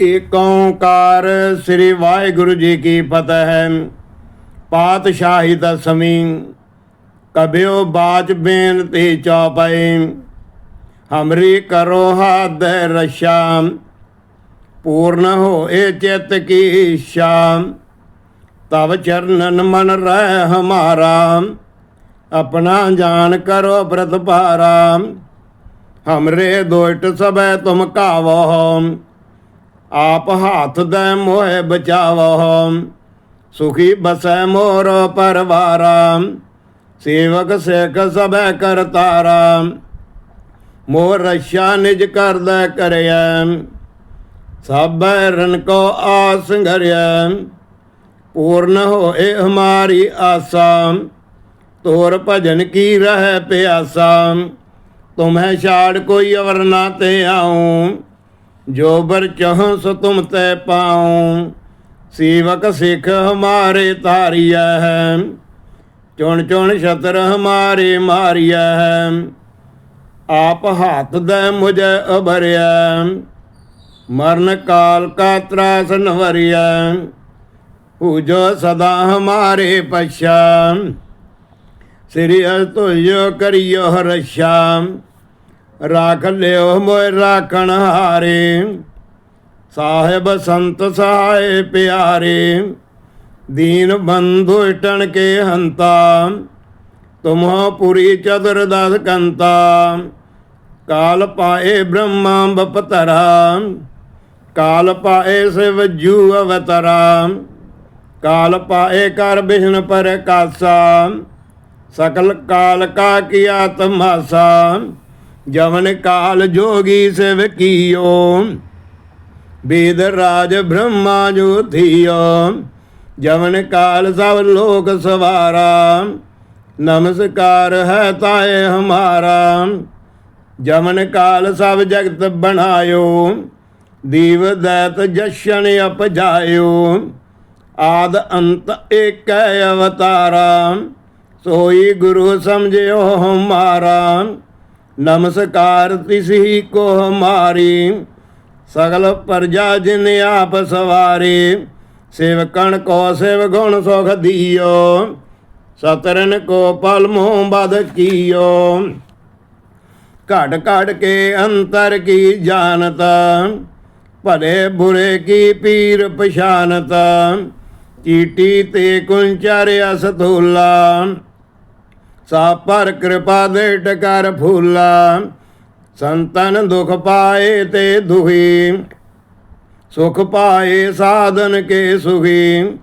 ਏਕ ਓੰਕਾਰ ਸ੍ਰੀ ਵਾਹਿਗੁਰੂ ਜੀ ਕੀ ਫਤਿਹ। ਪਾਤਸ਼ਾਹੀ ਦਸਵੀਂ, ਕਬਿਓ ਬਾਚ ਬੇਨਤੀ ਚੌਪਈ। ਹਮਰੀ ਕਰੋ ਹੱਦ ਰਸ਼ਾਮ ਪੂਰਨ ਹੋਏ ਚਿਤ ਕੀ ਇੱਛਾ। ਤਵ ਚਰਨਨ ਮਨ ਰਹਿ ਹਮਾਰਾ, ਆਪਣਾ ਜਾਨ ਕਰੋ ਪ੍ਰਤਪਾਰਾ ਹਮਰੇ ਦੋਇਟ ਸਬੈ ਤੁਮ ਕਾਵੋ। ਆਪ ਹੱਥ ਦੇ ਮੋਹਿ ਬਚਾਵੋ, ਸੁਖੀ ਬਸੈ ਮੋਰ ਪਰਵਾਰਾ, ਸੇਵਕ ਸੇਖ ਸਭੈ ਕਰਤਾਰਾ ਮੋਰ ਰਸ਼ਾ ਨਿਜ ਕਰਦਾ ਕਰਿਆ ਸਭੈ ਰਨ ਕੋ ਆਸ ਘਰਿਆ ਪੂਰਨ ਹੋਏ ਹਮਾਰੀ ਆਸਾ, ਤੋਰ ਭਜਨ ਕੀ ਰਹਿ ਪਿਆਸਾ, ਤੁਮਹਿ ਛਾੜ ਕੋਈ ਅਵਰ ਨਾ ਤੇ ਆਉਂ। ਜੋ ਬਰ ਚਾਹੋ ਸੋ ਤੁਮ ਤੈ ਪਾਉ, ਸੇਵਕ ਸਿੱਖ ਹਮਾਰੇ ਤਾਰੀਆ ਹੈ ਚੁਣ ਚੁਣ ਛਤਰ ਹਮਾਰੇ ਮਾਰੀਆ ਹੈ ਆਪ ਹੱਥ ਦੇ ਮੁਝ ਅਭਰਿਆ ਮਰਨ ਕਾਲ ਕਾ ਤਰਾਸ ਨਵਰਿਆ ਹੂ ਜੋ ਸਦਾ ਹਮਾਰੇ ਪਛਾ ਸ੍ਰੀ ਅਤੁਜੋ ਕਰਿਓ ਰਸ਼ਾ ਰਾਖ ਲਿਓ ਮੋਇ ਰਾਖਣ ਹਾਰੇ। ਸਾਹਿਬ ਸੰਤ ਸਹਾਏ ਪਿਆਰੇ, ਦੀਨ ਬੰਧੂ ਟਣ ਕੇ ਹੰਤਾ। ਤੁਮੋ ਪੁਰੀ ਚਦਰ ਦਸ ਕੰਤਾ। ਕਾਲ ਪਾਏ ਬ੍ਰਹਮਾ ਬਪਤਰਾ। ਕਾਲ ਪਾਏ ਸਿਵ ਜੂ ਅਵਤਰਾ। ਕਾਲ ਪਾਏ ਕਰ ਬਿਸ਼ਨ ਪਰ ਕਾਸਾ ਸਕਲ ਕਾਲ ਕਾ ਕੀਆ ਤਮਾਸਾ ਜਵਨ ਕਾਲ ਜੋਗੀ ਸਿਵ ਕੀਓ। ਬੇਦ ਰਾਜ ਬ੍ਰਹਮਾ ਜੋ ਜਵਨ ਕਾਲ ਸਭ ਲੋਕ ਸਵਾਰਾ। ਨਮਸਕਾਰ ਹੈ ਤਾਏ ਹਮਾਰਾ। ਜਮਨ ਕਾਲ ਸਭ ਜਗਤ ਬਣਾਇਓ। ਦੀਵ ਦੈਤ ਜਸ਼ਨ ਅਪਜਾਇਓ ਆਦ ਅੰਤ ਏਕੈ ਅਵਤਾਰਾ। ਸੋਈ ਗੁਰੂ ਸਮਝਿਓ ਹਮਾਰਾ। ਨਮਸਕਾਰ ਤਿਸਹੀ ਕੋ ਹਮਾਰੀ ਸਗਲ ਪ੍ਰਜਾ ਜਿਨ ਆਪ ਸਵਾਰੇ, ਸੇਵਕਣ ਕੋ ਸੇਵ ਗੁਣ ਸੁਖ ਦਿਓ, ਸਤਰਨ ਕੋ ਪਲ ਮੋਹ ਬਦ ਕੀਓ। ਘੜ ਘੜ ਕੇ ਅੰਤਰ ਕੀ ਜਾਣਤ, ਭਲੇ ਬੁਰੇ ਕੀ ਪੀਰ ਪਛਾਨਤ, ਚੀਟੀ ਤੇ ਕੁੰਚਰ ਅਸਤੂਲਾ ਸਾ ਪਰ ਕਿਰਪਾ ਦੇ ਟਕਰ ਫੂਲਾ। ਸੰਤਨ ਦੁਖ ਪਾਏ ਤੇ ਦੁਹੀ। ਸੁਖ ਪਾਏ ਸਾਧਨ ਕੇ ਸੁਖੀ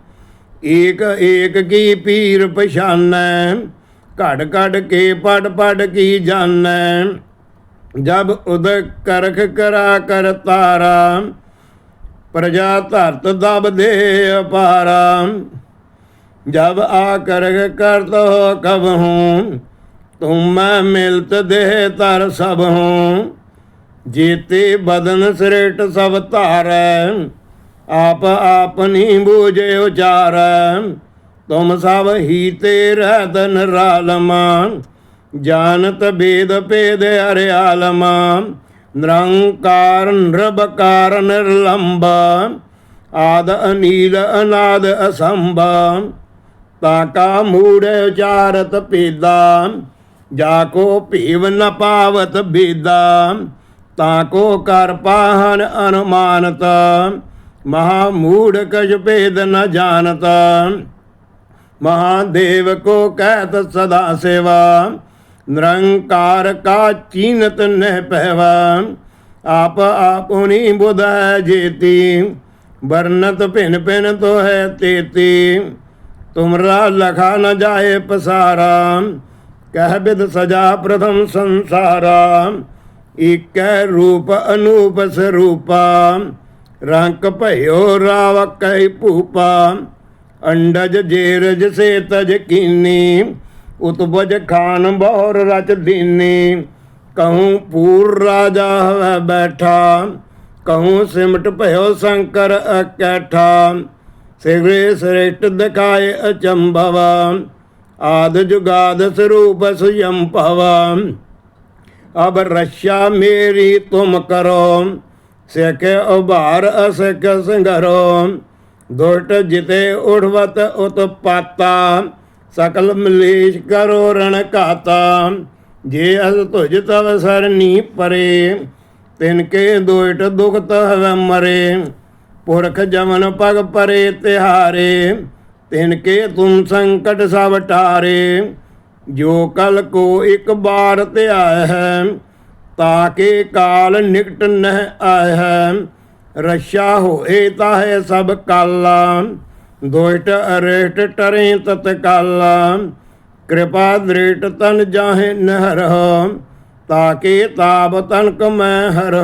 ਏਕ ਏਕ ਕੀ ਪੀਰ ਪਛਾਨੈ। ਘੜ ਘੜ ਕੇ ਪੜ ਪੜ ਕੀ ਜਾਣੈ। ਜਬ ਉਦ ਕਰਖ ਕਰਾ ਕਰ ਤਾਰਾ। ਪ੍ਰਜਾ ਧਰਤ ਦਬ ਦੇ ਅਪਾਰਾ। ਜਬ ਆ ਕਰਖ ਕਰਤ ਹੋ ਕਬ ਹੂੰ, ਤੁਮ ਮੈਂ ਮਿਲਤ ਦੇ ਤਰ ਸਭ ਹੂੰ। ਜੀਤੇ ਬਦਨ ਸ੍ਰਿਟ ਸਭ ਧਾਰੈ, ਆਪ ਆਪਨੀ ਬੂਝੇ ਉਚਾਰੈ। ਤੁਮ ਸਭ ਹੀ ਤੇ ਰਹਿਤ ਨਿਰਾਲਮਾ ਜਾਣਤ ਬੇਦ ਭੇਦ ਹਰਿਆਲਮਾ ਨਿਰੰਕਾਰ ਨਿਰਭਕਾਰ ਨਿਰਲੰਬ, ਆਦ ਅਨੀਲ ਅਨਾਦ ਅਸੰਭ। ਤਾ ਕਾ ਮੂੜ ਉਚਾਰਤ ਪੀਦਾ, ਜਾ ਕੋ ਭੀਵ ਨ ਪਾਵਤ ਬੀਦਾ, ਤਾ ਕੋ ਕਰ ਪਾਹਨ ਅਨੁਮਾਨਤ, ਮਹਾ ਮੂੜ ਕਜ ਭੇਦ ਨ ਜਾਣਤ। ਮਹਾਦੇਵ ਕੋ ਕਹਿਤ ਸਦਾ ਸੇਵਾ, ਨਿਰੰਕਾਰ ਕਾ ਚੀਨਤ ਨਹਿ ਪਹਿਵਾ, ਆਪ ਆਪੁਨੀ ਬੁਧ ਜੇਤੀ, ਵਰਨਤ ਭਿਨ ਭਿਨ ਤੋ ਹੈ ਤੇਤੀ। ਤੁਮਰਾ ਲਖਾ ਨ ਜਾਏ ਪਸਾਰਾ। ਕਹਿ ਬਿਦ ਸਜਾ ਪ੍ਰਥਮ ਸੰਸਾਰਾ। ਇਕੈ ਰੂਪ ਅਨੂਪ ਸਰੂਪਾ। ਰੰਕ ਭਇਓ ਰਾਵ ਕੈ ਭੂਪਾ। ਅੰਡਜ ਜੇਰਜ ਸੇ ਤਜ ਕੀਨੀ। ਉਤਬਜ ਖਾਨ ਬਹੁਰ ਰਚ ਦੀਨੀ। ਕਹੂੰ ਪੂਰ ਰਾਜਾ ਹੈ ਬੈਠਾ। ਕਹੂੰ ਸਿਮਟ ਭਇਓ ਸ਼ੰਕਰ ਅਕੈਠਾ। ਸਿਗਰੇ ਸ੍ਰੇਸ਼ਟ ਦਿਖਾਏ ਅਚੰਭਵ ਆਦ ਜੁਗਾਦ ਸਰੂਪ ਸੁਯੰਭਵ ਅਬ ਰਸ਼ਾ ਮੇਰੀ ਤੁਮ ਕਰੋ, ਸਿੱਖ ਉਭਾਰ ਅਸਿੱਖ ਸੰਗਰੋ ਦੁਸ਼ਟ ਜਿਤੇ ਉਠਵਤ ਉਤਪਾਤਾ, ਸਕਲ ਮਲੇਸ਼ ਕਰੋ ਰਣ ਘਾਤਾ। ਜੇ ਅਸ ਤੁਜ ਤਵ ਸਰਨੀ ਪਰੇ, ਤਿਨ ਕੇ ਦੁਸ਼ਟ ਦੁਖਤ ਹਵ ਮਰੇ। ਪੁਰਖ ਜਮਨ ਪਗ ਪਰੇ ਤਿਹਾਰੇ ਤਿਨ ਕੇ ਤੁਮ ਸੰਕਟ ਸਭ ਟਾਰੇ। ਜੋ ਕਲ ਕੋ ਇੱਕ ਬਾਰ ਧਿਆਇ ਹੈ ਤਾਕੇ ਕਾਲ ਨਿਕਟ ਨਹਿ ਆਇ ਹੈ। ਰਸ਼ਾ ਹੋਏ ਤਾਹੇ ਸਭ ਕਾਲ ਦੁਸ਼ਟ ਅਰੇਟ ਟਰੇ ਤਤ ਕਾਲਾ। ਕਿਰਪਾ ਦ੍ਰਿਟ ਤਨ ਜਾਹੇ ਨਹਰ ਤਾਕੇ ਤਾਪ ਤਨਕ ਮੈਂ ਹਰ।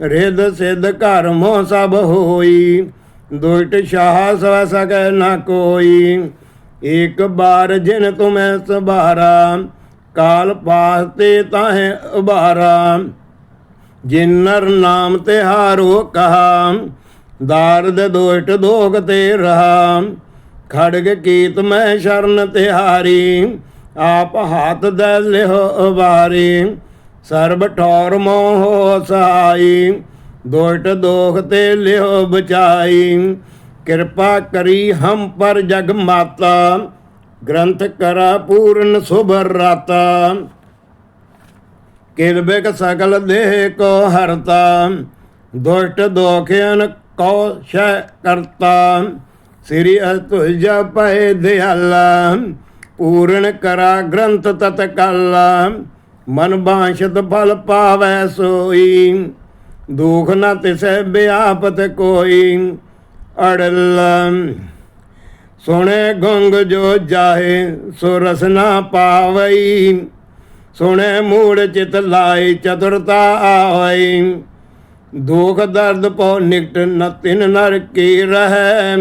ਰਿਦ ਸਿੱਧ ਘਰ ਮੋ ਸਭ ਹੋਈ। ਦੁਸ਼ਟ ਸ਼ਾਹ ਸਵ ਸਕੈ ਨਾ ਕੋਈ। ਇਕ ਬਾਰ ਜਿਨ ਤੁਮੈ ਸਬਾਰਾ ਕਾਲ ਪਾਸ ਤੇ ਤਾਹੇ ਉਬਾਰਾ ਜਿਨ ਨਰ ਨਾਮ ਤੇ ਹਾਰੋ ਕਹਾ, ਦਾਰਦ ਦੋਸ਼ਟ ਦੋਗ ਤੇ ਰਹਾ। ਖੜਗ ਕੀਤ ਮੈਂ ਸ਼ਰਨ ਤਿਹਾਰੀ, ਆਪ ਹੱਥ ਦੇ ਲਿਹੋ ਉਬਾਰੀ ਸਰਬ ਠੌਰ ਮੋਹ ਸਹਾਈ ਦੋਟ ਦੋਖ ਤੇ ਲਿਓ ਬਚਾਈ। ਕਿਰਪਾ ਕਰੀ ਹਮ ਪਰ ਜਗ ਮਾਤਾ, ਗ੍ਰੰਥ ਕਰਾ ਪੂਰਨ ਸੁਭਰ ਰਾਤਾ। ਕਿਰਬਿਕ ਸਕਲ ਦੇਹ ਕੋ ਹਰਤਾ, ਦੁਸ਼ਟ ਦੋਖਿਆਨ ਕੋ ਸ਼ੈ ਕਰਤਾ। ਸ੍ਰੀ ਅਤੁਜ ਪੈ ਦਿਆਲਾ, ਪੂਰਨ ਕਰਾ ਗ੍ਰੰਥ ਤਤ ਕਾਲਾ। ਮਨ ਬਾਸ਼ਤ ਫਲ ਪਾਵੈ ਸੋਈ, ਦੁਖ ਨ ਤਿਸੈ ਬਿਆਪਤ ਕੋਈ। ਅੜਲ, ਸੁਣੇ ਗੰਗ ਜੋ ਜਾਹੇ ਸੋ ਰਸਨਾ ਪਾਵਈ। ਸੁਣੇ ਮੂੜ ਚਿਤ ਲਾਈ ਚਤੁਰਤਾ ਆਵਈ। ਦੁਖ ਦਰਦ ਪਉ ਨਿਕਟ ਨ ਤਿਨ ਨਰ ਕੀ ਰਹੈ।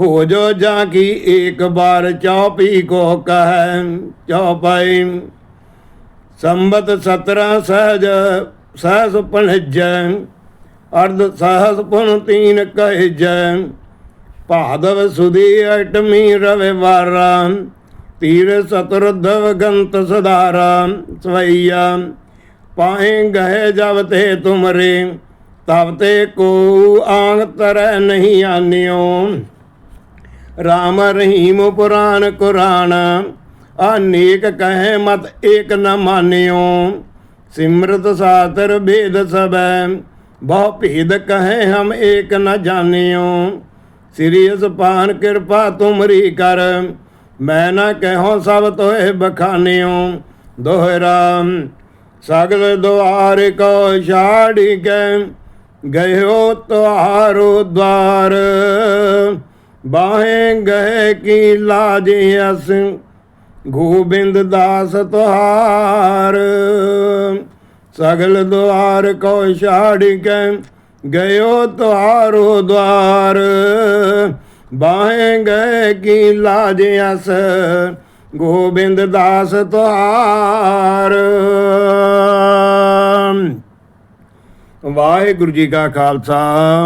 ਹੋ ਜੋ ਜਾ ਕੀ ਏਕ ਬਾਰ ਚੌਪੀ ਕੋ ਕਹੈ, ਚੌਪਈ। ਸੰਬਤ 17 ਸਹਜ, ਸਹਸ ਪਣਜੈ, ਅਰਧ ਸਹਸ ਪੁਨ ਤੀਨ ਕਹਿਜੈ। ਭਾਦਵ ਸੁਦੀ ਅਟਮੀ ਰਵੇ ਵਾਰਾ ਤੀਰ ਸਤਰ ਦਵ ਗੰਤ ਸਦਾਰਾ ਸਵਈਆ। ਪਾਏ ਗਏ ਜਬ ਤੇ ਤੁਮਰੇ, ਤਬ ਤੇ ਕੋ ਆਂਗ ਤਰੈ ਨਹੀਂ ਆਨਿਓ। ਰਾਮ ਰਹੀਮ ਪੁਰਾਨ ਕੁਰਾਨ ਅਨੇਕ ਕਹੈ ਮਤ ਏਕ ਨ ਮਾਨਿਓ। ਸਿਮਰਤ ਸਾਤਰ ਭੇਦ ਸਬੈ ਬਹੁ ਭੇਦ ਕਹੈ ਹਮ ਏਕ ਨ ਜਾਣਿਓ। ਸ੍ਰੀ ਅਸਪਾਨ ਕਿਰਪਾ ਤੁਮਰੀ ਕਰ, ਮੈਂ ਨਾ ਕਹੋ ਸਭ ਤੋਏ ਬਖਾਨਿਓ। ਦੋਹਰਾ ਸਗਲ ਦੁਆਰ ਕੋ ਛਾੜੀ ਕੇ ਗਇਓ ਤੁਹਾਰੋ ਦਵਾਰ। ਬਾਹੇ ਗਏ ਕੀ ਲਾਜ ਅਸ ਗੋਬਿੰਦ ਦਾਸ ਤੁਹਾਰ, ਸਗਲ ਦੁਆਰ ਕੋ ਛਾੜ ਕੇ ਗਇਓ ਤੁਹਾਰੋ ਦਵਾਰ ਬਾਹੇ ਗਏ ਕੀ ਲਾਜ ਅਸ, ਗੋਬਿੰਦ ਦਾਸ ਤੁਹਾਰ। ਵਾਹਿਗੁਰੂ ਜੀ ਕਾ ਖਾਲਸਾ।